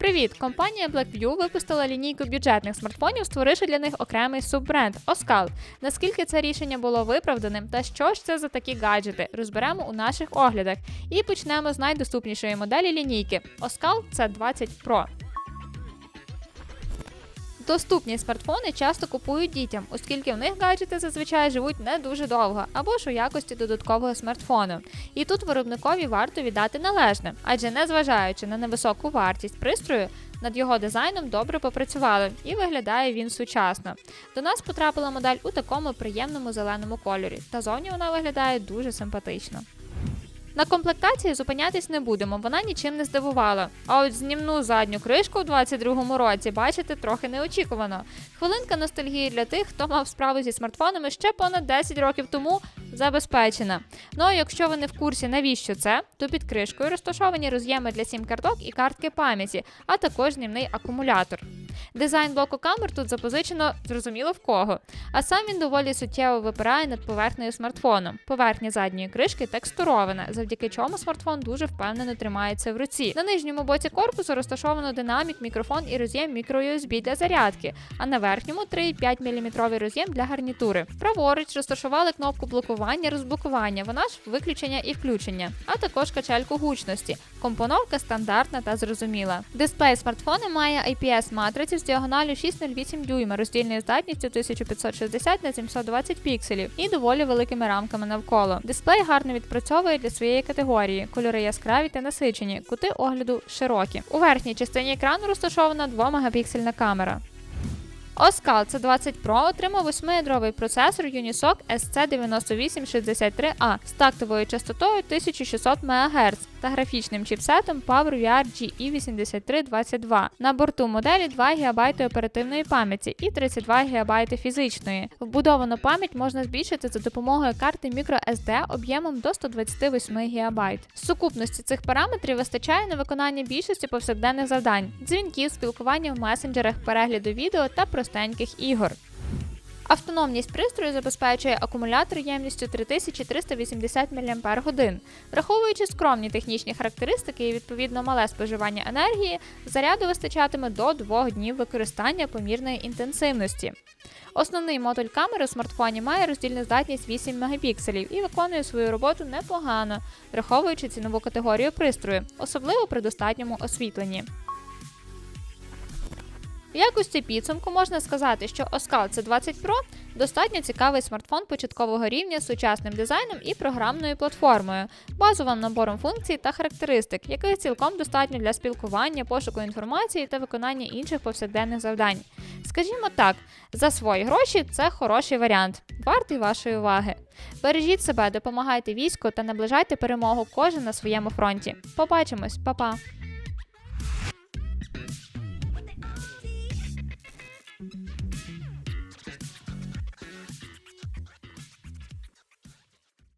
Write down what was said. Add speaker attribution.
Speaker 1: Привіт! Компанія Blackview випустила лінійку бюджетних смартфонів, створивши для них окремий суббренд Оскал. Наскільки це рішення було виправданим та що ж це за такі гаджети, розберемо у наших оглядах. І почнемо з найдоступнішої моделі лінійки Оскал c 20 Pro. Доступні смартфони часто купують дітям, оскільки в них гаджети зазвичай живуть не дуже довго або ж у якості додаткового смартфону. І тут виробникові варто віддати належне, адже незважаючи на невисоку вартість пристрою, над його дизайном добре попрацювали і виглядає він сучасно. До нас потрапила модель у такому приємному зеленому кольорі, та зовні вона виглядає дуже симпатично. На комплектації зупинятись не будемо, вона нічим не здивувала. А от знімну задню кришку у 22-му році бачити трохи неочікувано. Хвилинка ностальгії для тих, хто мав справу зі смартфонами ще понад 10 років тому забезпечена. Ну а якщо ви не в курсі, навіщо це, то під кришкою розташовані роз'єми для сім-карток і картки пам'яті, а також знімний акумулятор. Дизайн блоку камер тут запозичено зрозуміло в кого. А сам він доволі суттєво випирає над поверхнею смартфону. Поверхня задньої кришки текстурована, завдяки чому смартфон дуже впевнено тримається в руці. На нижньому боці корпусу розташовано динамік, мікрофон і роз'єм мікро-USB для зарядки, а на верхньому 3,5 мм роз'єм для гарнітури. Праворуч розташували кнопку блокування, розблокування, вона ж виключення і включення, а також качельку гучності. Компоновка стандартна та зрозуміла. Дисплей смартфона має IPS матрицю з діагоналю 6,08 дюйма, роздільною здатністю 1560 на 720 пікселів і доволі великими рамками навколо. Дисплей гарно відпрацьовує для своєї категорії, кольори яскраві та насичені, кути огляду широкі. У верхній частині екрану розташована 2 мегапіксельна камера. Оскал c 20 Pro отримав 8-ядровий процесор Unisoc SC9863A з тактовою частотою 1600 МГц та графічним чіпсетом PowerVR GE8322. На борту моделі 2 ГБ оперативної пам'яті і 32 ГБ фізичної. Вбудовану пам'ять можна збільшити за допомогою карти microSD об'ємом до 128 ГБ. Сукупності цих параметрів вистачає на виконання більшості повсякденних завдань: дзвінків, спілкування в месенджерах, перегляду відео та простеньких ігор. Автономність пристрою забезпечує акумулятор ємністю 3380 мАч. Враховуючи скромні технічні характеристики і відповідно мале споживання енергії, заряду вистачатиме до 2 днів використання помірної інтенсивності. Основний модуль камери у смартфоні має роздільну здатність 8 мегапікселів і виконує свою роботу непогано, враховуючи цінову категорію пристрою, особливо при достатньому освітленні. Якості підсумку можна сказати, що Оскал c 20 Pro достатньо цікавий смартфон початкового рівня з сучасним дизайном і програмною платформою, базовим набором функцій та характеристик, яких цілком достатньо для спілкування, пошуку інформації та виконання інших повсякденних завдань. Скажімо так, за свої гроші це хороший варіант, вартий вашої уваги. Бережіть себе, допомагайте війську та наближайте перемогу кожен на своєму фронті. Побачимось, па-па!
Speaker 2: Thank you.